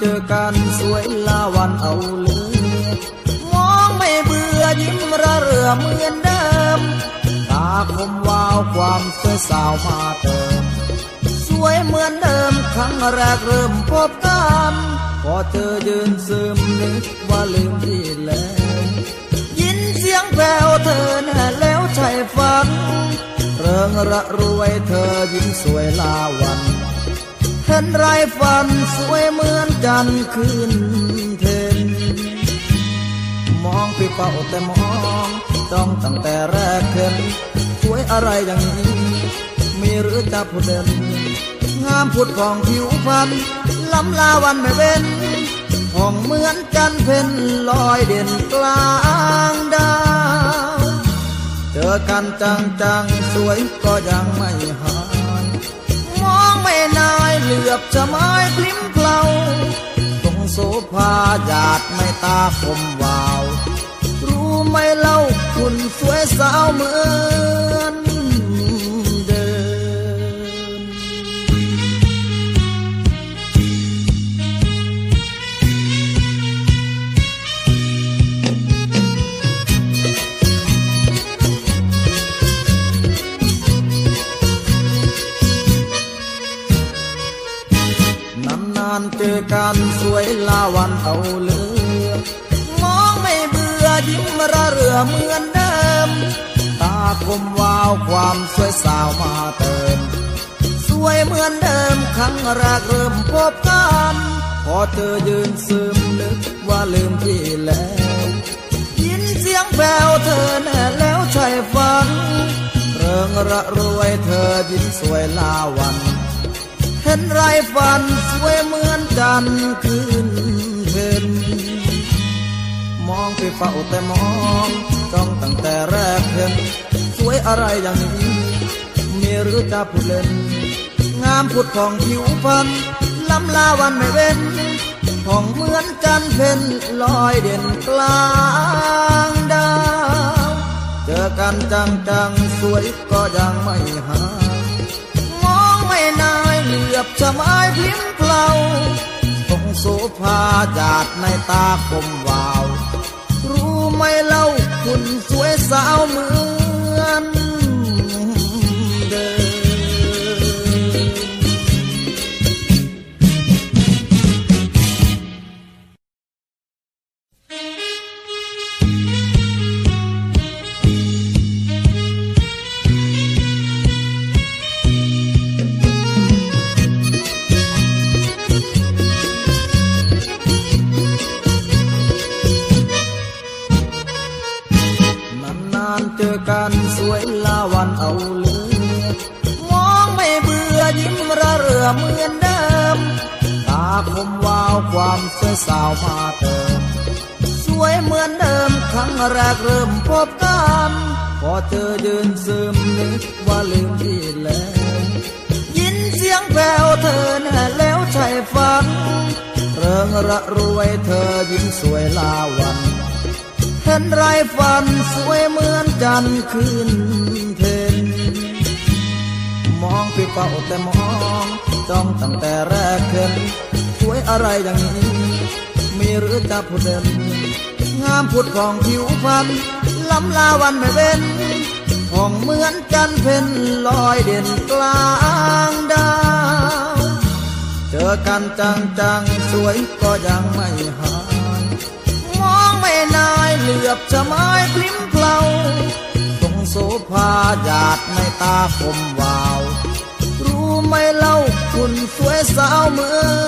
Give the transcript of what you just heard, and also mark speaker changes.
Speaker 1: เจอกันสวยลาเอาลือมองไม่เบื่อยิ้มระเรือเหมือนเดิม ตาคมวาวความสวยสาวมาเติม สวยเหมือนเดิมครั้งแรกเริ่มพบกันพอเธอยืนซึมนึกว่าลืมที่แล้ว ยินเสียงแววเธอแน่แล้วใช่ฝันเริงระรวยเธอยิ้มสวยลาวัน เห็นไรฝันสวยเหมือนจันขึ้นเทนมองพี่เฝ้าแต่มองจ้องตั้งแต่แรกเห็นสวยอะไรอย่างนี้ มีหรือจะพูดเด่นงามพุดของผิวพรรณล้ำลาวันไม่เว้นห้องเหมือนจันเพ็ญลอยเด่นกลางดาวเจอกันจังจังๆสวยก็ยังไม่หาย ลือบจะไม้พลิ้มเพลาตรงโซฟาหยาดไม่ตาคมวาว รู้ไหมเล่าคุณสวยสาวเมืองานเจอกันสวยลาวันเอาเลือมองไม่เบื่อยิ้มระเรือเหมือนเดิม ตาคมวาวความสวยสาวมาเติม สวยเหมือนเดิมครั้งแรกเริ่มพบกันพอเธอยืนซึมนึกว่าลืมที่แล้วยินเสียงแววเธอแน่แล้วใช่ฝันเริงระรวยเธอยิ้มสวยลาวัน นไรฝันสวยเหมือนจันขึ้นเพ็นมองไปเฝ้าแต่มองจ้องตั้งแต่แรกเห็นสวยอะไรอย่างนี้มีหรือจะพูดเล่น งามผุดของผิวพรรณล้ำลาวันไม่เว้นของเหมือนจันเพ็ญลอยเด่นกลางดาว เจอกันจังจังๆสวยก็ยังไม่หาย บจะไม้พลิ้มเปล่าตรงสูภาจาดในตาคมวาว รู้ไหมเล่าคุณสวย กันสวยลาวันเอาเลือมองไม่เบื่อยิ้มระเรือเหมือนเดิม ตาคมวาวความสวยสาวมาเติม สวยเหมือนเดิมครั้งแรกเริ่มพบกันพอเจอยืนซึมนึกว่าลืมที่แล้วยินเสียงแววเธอแน่แล้วใช่ฝันเริงระรวยเธอยิ้มสวยลาวัน เห็นไรฝันสวยเหมือนจันทร์ขึ้นเทนมองพี่เฝ้าแต่มองจ้องตั้งแต่แรกเห็นสวยอะไรอย่างนี้ มีหรือจะพูดเด่นงามผุดของผิวพรรณล้ำลาวันไม่เว้นของเหมือนจันเพ็ญลอยเด่นกลางดาวเจอกันจังจังๆสวยก็ยังไม่หาย บจะไม้พลิ้มเพลาตรงโซฟาหยาดในตาคมวาว รู้ไหมเล่าคุณสวยสาวเมือ